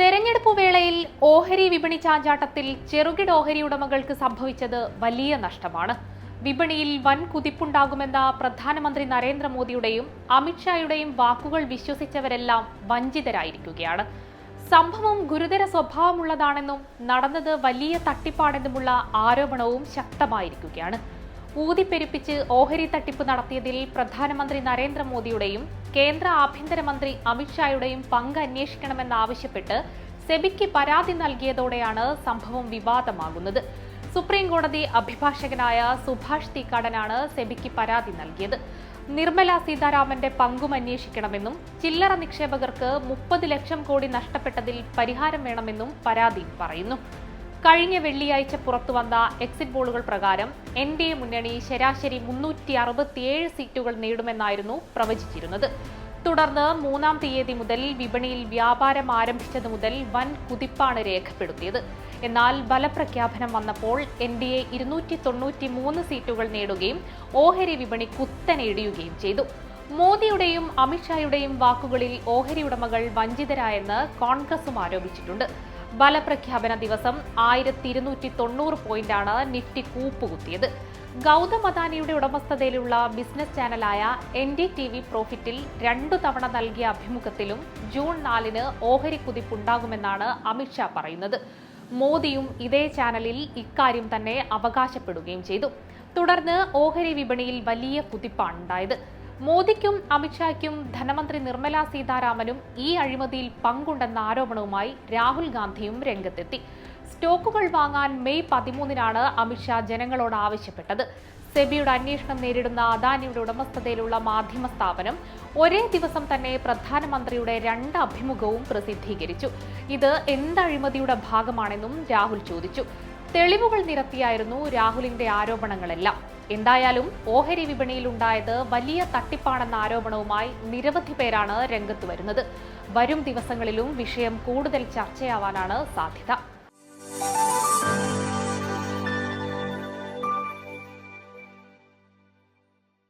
തെരഞ്ഞെടുപ്പ് വേളയിൽ ഓഹരി വിപണി ചാഞ്ചാട്ടത്തിൽ ചെറുകിട ഓഹരി ഉടമകൾക്ക് സംഭവിച്ചത് വലിയ നഷ്ടമാണ്. വിപണിയിൽ വൻ കുതിപ്പുണ്ടാകുമെന്ന പ്രധാനമന്ത്രി നരേന്ദ്രമോദിയുടെയും അമിത്ഷായുടെയും വാക്കുകൾ വിശ്വസിച്ചവരെല്ലാം വഞ്ചിതരായിരിക്കുകയാണ്. സംഭവം ഗുരുതര സ്വഭാവമുള്ളതാണെന്നും നടന്നത് വലിയ തട്ടിപ്പാണെന്നുമുള്ള ആരോപണവും ശക്തമായിരിക്കുകയാണ്. ഊതിപ്പെരുപ്പിച്ച് ഓഹരി തട്ടിപ്പ് നടത്തിയതിൽ പ്രധാനമന്ത്രി നരേന്ദ്രമോദിയുടെയും കേന്ദ്ര ആഭ്യന്തരമന്ത്രി അമിത്ഷായുടെയും പങ്ക് അന്വേഷിക്കണമെന്നാവശ്യപ്പെട്ട് സെബിക്ക് പരാതി നൽകിയതോടെയാണ് സംഭവം വിവാദമാകുന്നത്. സുപ്രീം കോടതി അഭിഭാഷകനായ സുഭാഷ് തീക്കാടനാണ് സെബിക്ക് പരാതി നൽകിയത്. നിർമ്മല സീതാരാമന്റെ പങ്കും അന്വേഷിക്കണമെന്നും ചില്ലറ നിക്ഷേപകർക്ക് മുപ്പത് ലക്ഷം കോടി നഷ്ടപ്പെട്ടതിൽ പരിഹാരം വേണമെന്നും പരാതി പറയുന്നു. കഴിഞ്ഞ വെള്ളിയാഴ്ച പുറത്തുവന്ന എക്സിറ്റ് പോളുകൾ പ്രകാരം എൻ ഡി എ മുന്നണി ശരാശരി മുന്നൂറ്റി അറുപത്തിയേഴ് സീറ്റുകൾ നേടുമെന്നായിരുന്നു പ്രവചിച്ചിരുന്നത്. തുടർന്ന് മൂന്നാം തീയതി മുതൽ വിപണിയിൽ വ്യാപാരം ആരംഭിച്ചത് മുതൽ വൻ കുതിപ്പാണ് രേഖപ്പെടുത്തിയത്. എന്നാൽ ബലപ്രഖ്യാപനം വന്നപ്പോൾ എൻ ഡി എ ഇരുന്നൂറ്റി തൊണ്ണൂറ്റി മൂന്ന് സീറ്റുകൾ നേടുകയും ഓഹരി വിപണി കുത്തനേടിയുകയും ചെയ്തു. മോദിയുടെയും അമിത്ഷായുടെയും വാക്കുകളിൽ ഓഹരി ഉടമകൾ വഞ്ചിതരായെന്ന് കോൺഗ്രസും ആരോപിച്ചിട്ടുണ്ട്. ബലപ്രഖ്യാപന ദിവസം ആയിരത്തി ഇരുന്നൂറ്റി തൊണ്ണൂറ് പോയിന്റാണ് നിഫ്റ്റി കൂപ്പുകുത്തിയത്. ഗൗതം അദാനിയുടെ ഉടമസ്ഥതയിലുള്ള ബിസിനസ് ചാനലായ എൻ ഡി ടി വി പ്രോഫിറ്റിൽ രണ്ടു തവണ നൽകിയ അഭിമുഖത്തിലും ജൂൺ നാലിന് ഓഹരി കുതിപ്പുണ്ടാകുമെന്നാണ് അമിത്ഷാ പറയുന്നത്. മോദിയും ഇതേ ചാനലിൽ ഇക്കാര്യം തന്നെ അവകാശപ്പെടുകയും ചെയ്തു. തുടർന്ന് ഓഹരി വിപണിയിൽ വലിയ കുതിപ്പാണുണ്ടായത്. മോദിക്കും അമിത്ഷായ്ക്കും ധനമന്ത്രി നിർമ്മല സീതാരാമനും ഈ അഴിമതിയിൽ പങ്കുണ്ടെന്ന ആരോപണവുമായി രാഹുൽ ഗാന്ധിയും രംഗത്തെത്തി. സ്റ്റോക്കുകൾ വാങ്ങാൻ മെയ് പതിമൂന്നിനാണ് അമിത്ഷാ ജനങ്ങളോട് ആവശ്യപ്പെട്ടത്. സെബിയുടെ അന്വേഷണം നേരിടുന്ന അദാനിയുടെ ഉടമസ്ഥതയിലുള്ള മാധ്യമ സ്ഥാപനം ഒരേ ദിവസം തന്നെ പ്രധാനമന്ത്രിയുടെ രണ്ട് അഭിമുഖവും പ്രസിദ്ധീകരിച്ചു. ഇത് എന്ത് അഴിമതിയുടെ ഭാഗമാണെന്നും രാഹുൽ ചോദിച്ചു. തെളിവുകൾ നിരത്തിയായിരുന്നു രാഹുലിന്റെ ആരോപണങ്ങളെല്ലാം. എന്തായാലും ഓഹരി വിപണിയിൽ ഉണ്ടായത് വലിയ തട്ടിപ്പാണെന്ന ആരോപണവുമായി നിരവധി പേരാണ് രംഗത്ത് വരുന്നത്. വരും ദിവസങ്ങളിലും വിഷയം കൂടുതൽ ചർച്ചയാവാനാണ് സാധ്യത.